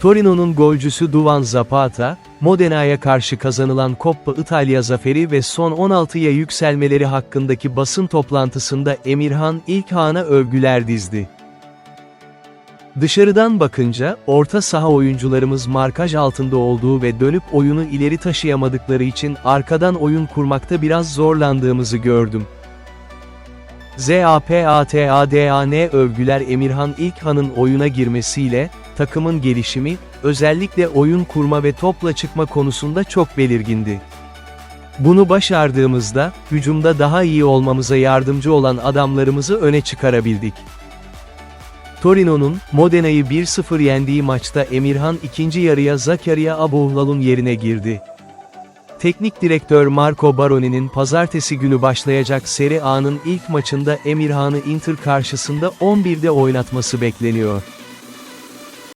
Torino'nun golcüsü Duvan Zapata, Modena'ya karşı kazanılan Coppa Italia zaferi ve son 16'ya yükselmeleri hakkındaki basın toplantısında Emirhan İlkhan'a övgüler dizdi. Dışarıdan bakınca, orta saha oyuncularımız markaj altında olduğu ve dönüp oyunu ileri taşıyamadıkları için arkadan oyun kurmakta biraz zorlandığımızı gördüm. ZAPATADAN övgüler Emirhan İlkhan'ın oyuna girmesiyle, takımın gelişimi, özellikle oyun kurma ve topla çıkma konusunda çok belirgindi. Bunu başardığımızda, hücumda daha iyi olmamıza yardımcı olan adamlarımızı öne çıkarabildik. Torino'nun, Modena'yı 1-0 yendiği maçta Emirhan ikinci yarıya Zakaria Abuhlal'un yerine girdi. Teknik direktör Marco Baroni'nin pazartesi günü başlayacak Serie A'nın ilk maçında Emirhan'ı Inter karşısında 11'de oynatması bekleniyor.